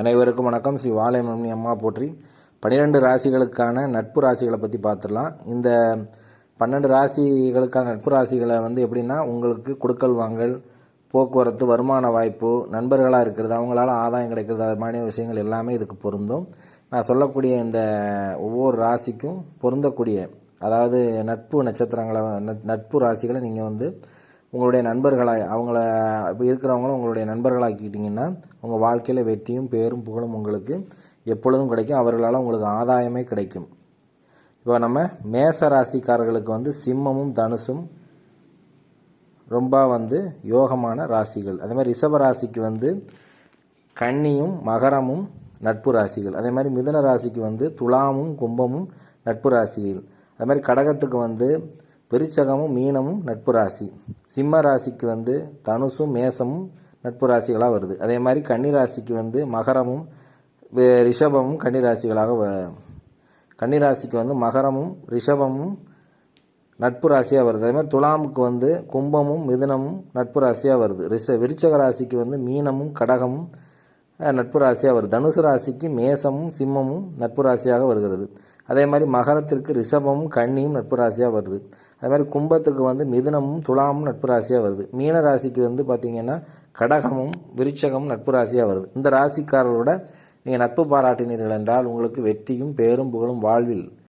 அனைவருக்கும் வணக்கம். ஸ்ரீ வாழைமணி அம்மா போற்றி. பன்னிரெண்டு ராசிகளுக்கான நட்பு ராசிகளை பற்றி பார்த்துடலாம் இந்த பன்னெண்டு ராசிகளுக்கான நட்பு ராசிகளை வந்து எப்படின்னா உங்களுக்கு கொடுக்கல் வாங்கல் போக்குவரத்து வருமான வாய்ப்பு நண்பர்களாக இருக்கிறது அவங்களால ஆதாயம் கிடைக்கிறது அது மாதிரி விஷயங்கள் எல்லாமே இதுக்கு பொருந்தும். நான் சொல்லக்கூடிய இந்த ஒவ்வொரு ராசிக்கும் பொருந்தக்கூடிய அதாவது நட்பு நட்சத்திரங்களை நட்பு ராசிகளை நீங்கள் வந்து உங்களுடைய நண்பர்களாக அவங்கள இப்போ இருக்கிறவங்களும் உங்களுடைய நண்பர்களாக்கிட்டிங்கன்னா உங்கள் வாழ்க்கையில் வெற்றியும் பேரும் புகழும் உங்களுக்கு எப்பொழுதும் கிடைக்கும். அவர்களால் உங்களுக்கு ஆதாயமே கிடைக்கும். இப்போ நம்ம மேச ராசிக்காரர்களுக்கு வந்து சிம்மமும் தனுசும் ரொம்ப வந்து யோகமான ராசிகள். அதே மாதிரி ரிஷப ராசிக்கு வந்து கன்னியும் மகரமும் நட்பு ராசிகள். அதே மாதிரி மிதுன ராசிக்கு வந்து துலாமும் கும்பமும் நட்பு ராசிகள். அதே மாதிரி கடகத்துக்கு வந்து விருச்சகமும் மீனமும் நட்பு ராசி. சிம்ம ராசிக்கு வந்து தனுசும் மேசமும் நட்பு ராசிகளாக வருது. அதே மாதிரி கன்னி ராசிக்கு வந்து மகரமும் ரிஷபமும் கன்னி ராசிகளாக வ- கன்னி ராசிக்கு வந்து மகரமும் ரிஷபமும் நட்பு ராசியாக வருது. அதே மாதிரி துலாமுக்கு வந்து கும்பமும் மிதுனமும் நட்பு ராசியாக வருது. ரிஷ விருச்சக ராசிக்கு வந்து மீனமும் கடகமும் நட்பு ராசியாக வருது. தனுசு ராசிக்கு மேசமும் சிம்மமும் நட்பு ராசியாக வருகிறது. அதே மாதிரி மகரத்திற்கு ரிஷபமும் கன்னியும் நட்பு ராசியாக வருது. அதே மாதிரி கும்பத்துக்கு வந்து மிதுனமும் துலாமும் நட்பு ராசியாக வருது. மீன ராசிக்கு வந்து பார்த்திங்கன்னா கடகமும் விருச்சகமும் நட்பு ராசியாக வருது. இந்த ராசிக்காரர்களோட நீங்கள் நட்பு பாராட்டினீர்கள் என்றால் உங்களுக்கு வெற்றியும் பேரும் புகழும் வாழ்வில்